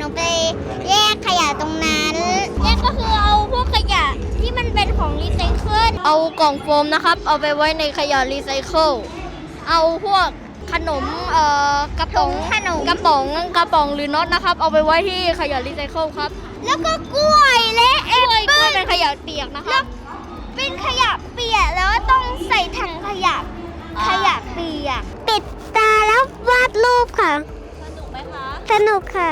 หนูไปแยกขยะตรงนั้นแยกก็คือเอาพวกขยะที่มันเป็นของรีไซเคิลเอากล่องโฟมนะครับ เอาไปไว้ในขยะรีไซเคิลเอาพวกขนมเอ่อกระป๋องขนมกระป๋องกระป๋องหรือน็อตนะครับ เอาไปไว้ที่ขยะรีไซเคิลครับ แล้วก็กล้วยและแอปกล้วยกเปิ้ล้วยลเป็นขยะเปียกนะคแล้รัวบเป็นขยะเปียกแล้วก็ต้องใส่ถังขยะอ่าขยะเปียกปิดตาแล้ววาดรูปค่ะ สนุกไหมคะ สนุกค่ะ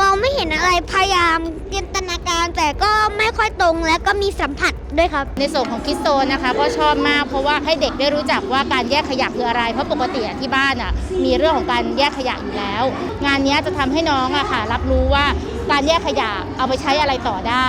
มองไม่เห็นอะไรพยายามจินตนาการ แต่ก็ไม่ค่อยตรงและก็มีสัมผัสด้วยครับ ในส่วนของคิดโซนนะคะ ก็ชอบมากเพราะว่าให้เด็กได้รู้จักว่าการแยกขยะคืออะไร เพราะปกติที่บ้านอะมีเรื่องของการแยกขยะอยู่แล้ว งานนี้จะทำให้น้องอะค่ะ รับรู้ว่าการแยกขยะเอาไปใช้อะไรต่อได้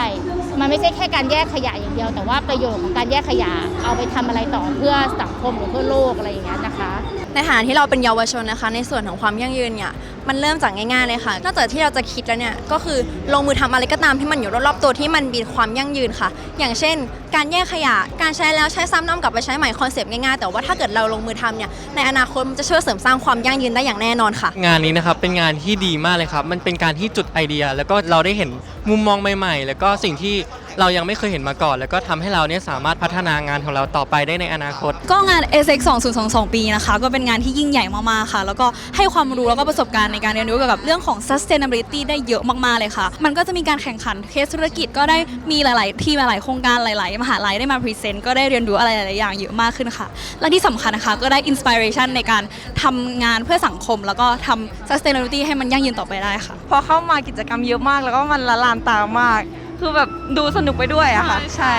มันไม่ใช่แค่การแยกขยะอย่างเดียว แต่ว่าประโยชน์ของการแยกขยะเอาไปทำอะไรต่อเพื่อสังคมหรือเพื่อโลกอะไรอย่างเงี้ยนะคะ ในฐานะที่เราเป็นเยาวชนนะคะ ในส่วนของความยั่งยืนเนี่ยมันเริ่มจากง่ายๆเลยค่ะ นอกจากที่เราจะคิดแล้วเนี่ยก็คือลงมือทำอะไรก็ตามที่มันอยู่รอบๆตัวที่มันมีความยั่งยืนค่ะ อย่างเช่น การแยกขยะการใช้แล้วใช้ซ้ำนำกลับไปใช้ใหม่คอนเซปต์ง่ายๆแต่ว่าถ้าเกิดเราลงมือทำเนี่ยในอนาคตมันจะช่วยเสริมสร้างความยั่งยืนได้อย่างแน่นอนค่ะ งานนี้นะครับเป็นงานที่ดีมากเลยครับมันเป็นการที่จุดไอเดีย แล้วก็เราได้เห็น มุมมองใหม่ๆ แล้วก็สิ่งที่เรายังไม่เคยเห็นมาก่อน แล้วก็ทำให้เราเนี่ยสามารถพัฒนางานของเราต่อไปได้ในอนาคต ก็งาน SX 2022 ปีนะคะ ก็เป็นงานที่ยิ่งใหญ่มาก ๆ ค่ะ แล้วก็ให้ความรู้แล้วก็ประสบการณ์ในการเรียนรู้เกี่ยวกับเรื่องของ sustainability ได้เยอะมาก ๆ เลยค่ะ มันก็จะมีการแข่งขันเคสธุรกิจก็ได้มีหลาย ๆ ทีมหลาย ๆ โครงการหลาย ๆ มหาลัยได้มาพรีเซนต์ก็ได้เรียนรู้อะไรหลาย ๆ อย่างเยอะมากขึ้นค่ะ และที่สำคัญนะคะก็ได้อินสปิเรชันในการทำงานเพื่อสังคม แล้วก็ทำ sustainability ให้มันยั่งยืนต่อไปได้ค่ะ พอเข้ามากิจกรรมเยอะมากแล้วก็มันละลานตามาก คือแบบดูสนุกไปด้วยอะค่ะใช่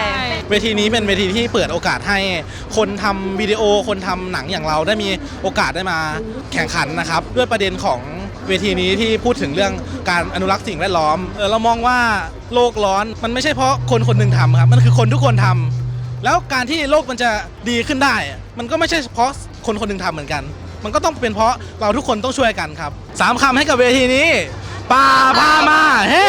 เวทีนี้เป็นเวทีที่เปิดโอกาสให้คนทำวิดีโอคนทำหนังอย่างเราได้มีโอกาสได้มาแข่งขันนะครับ ด้วยประเด็นของเวทีนี้ที่พูดถึงเรื่องการอนุรักษ์สิ่งแวดล้อมเออเรามองว่าโลกร้อนมันไม่ใช่เพราะคนคนหนึ่งทำครับมันคือคนทุกคนทำแล้วการที่โลกมันจะดีขึ้นได้ มันก็ไม่ใช่เพราะคนคนหนึ่งทำเหมือนกัน มันก็ต้องเป็นเพราะเราทุกคนต้องช่วยกันครับสามคำให้กับเวทีนี้ ป่าพามาเฮ้